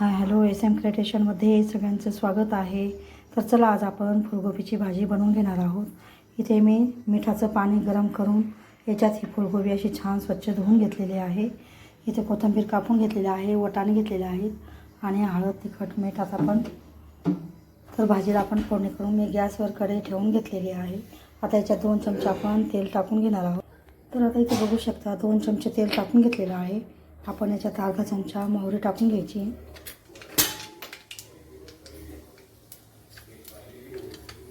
हाय hello S M क्रिएटेशनमध्ये सगळ्यांचं स्वागत आहे. तर चला आज आपण फुलगोबीची भाजी बनवून घेणार आहोत. इथे मी मिठाचं पाणी गरम करून याच्यात ही फुलगोबी अशी छान स्वच्छ धुवून घेतलेली आहे. इथे कोथिंबीर कापून घेतलेली आहे वटाणे घेतलेले आहेत आणि हळद तिखट मीठ आता आपण तर भाजीला आपण फोडणी करून मी गॅसवर कढई ठेवून घेतलेली आहे. आता याच्यात दोन चमचे आपण तेल टाकून घेणार आहोत. तर आता इथे बघू शकता दोन चमचे तेल टाकून घेतलेलं आहे. आपण याच्यात अर्धा चमचा मोहरी टाकून घ्यायची.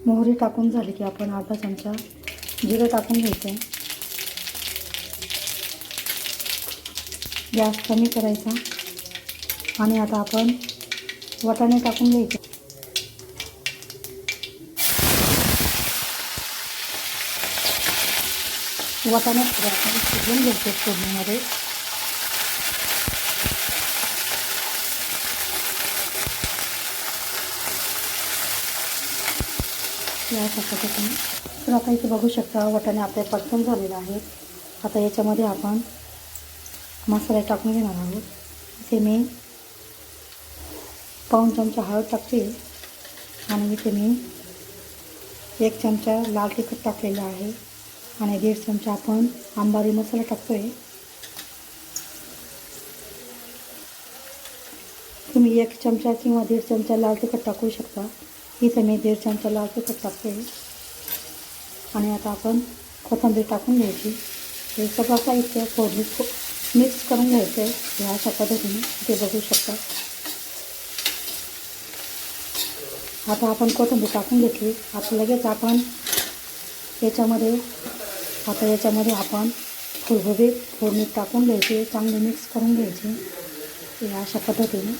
मोहरी टाकून झाली की आपण अर्धा चमचा जिरं टाकून घ्यायचं. गॅस कमी करायचा. आणि आता आपण वाटाणे टाकून घ्यायचे. वटाणे आपण शिजवून घ्यायचे फोडणीमध्ये या पद्धतीने तर आता इथे बघू शकता वाटाणे आपल्या परतून झालेलं आहे. आता याच्यामध्ये आपण मसाले टाकून घेणार आहोत. इथे मी पाऊण चमचा हळद टाकते. आणि इथे मी एक चमचा लाल तिखट टाकलेला आहे. आणि दीड चमचा आपण आंबारी मसाला टाकतो आहे तुम्ही एक चमचा किंवा दीड चमचा लाल तिखट टाकू शकता. इथे मी दीड चमचा लाल तिखट टाकते. आणि आता आपण कोथंबीर टाकून घ्यायची. हे सगळं साहित्य फोडणी मिक्स करून घ्यायचं आहे ह्या अशा पद्धतीने ते बघू शकता. आता आपण कोथंबीर टाकून घेतली. आता लगेच आपण याच्यामध्ये आता याच्यामध्ये आपण फुलगोबी फोडणी टाकून घ्यायची. चांगली मिक्स करून घ्यायची. या अशा पद्धतीने.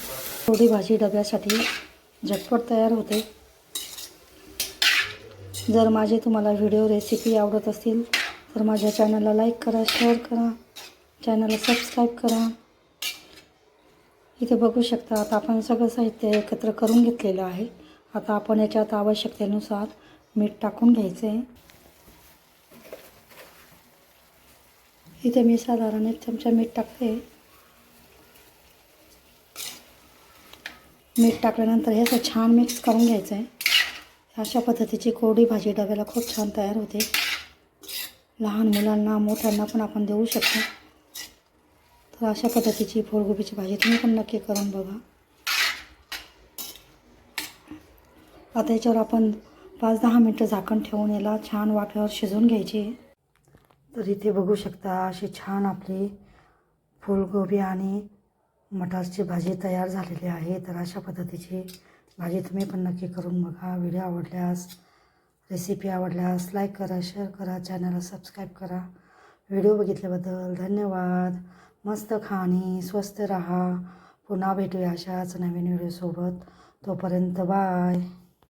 थोडी भाजी डब्यासाठी झटपट तयार होते. जर माझे तुम्हाला व्हिडिओ रेसिपी आवडत असतील तर माझ्या चॅनलला लाईक करा शेअर करा चॅनलला सबस्क्राईब करा. इथे बघू शकता आता आपण सगळं साहित्य एकत्र करून घेतलेलं आहे. आता आपण याच्यात आवश्यकतेनुसार मीठ टाकून घ्यायचं आहे इथे मी साधारण एक चमचा मीठ टाकते. मीठ टाकल्यानंतर हे असं छान मिक्स करून घ्यायचं आहे अशा पद्धतीची कोरडी भाजी डब्याला खूप छान तयार होते. लहान मुलांना मोठ्यांना पण आपण देऊ शकतो. तर अशा पद्धतीची फुलगोबीची भाजी तुम्ही पण नक्की करून बघा. आता याच्यावर आपण पाच दहा मिनटं झाकण ठेवून याला छान वाफ्यावर शिजवून घ्यायची. तर इथे बघू शकता अशी छान आपली फुलगोबी आणि मटारची भाजी तयार झालेली आहे. तर अशा पद्धतीची भाजी तुम्ही पण नक्की करून बघा. व्हिडिओ आवडल्यास रेसिपी आवडल्यास लाईक करा शेअर करा चॅनलला सबस्क्राईब करा. व्हिडिओ बघितल्याबद्दल धन्यवाद. मस्त खा आणि स्वस्त राहा. पुन्हा भेटूया अशाच नवीन व्हिडिओसोबत तोपर्यंत बाय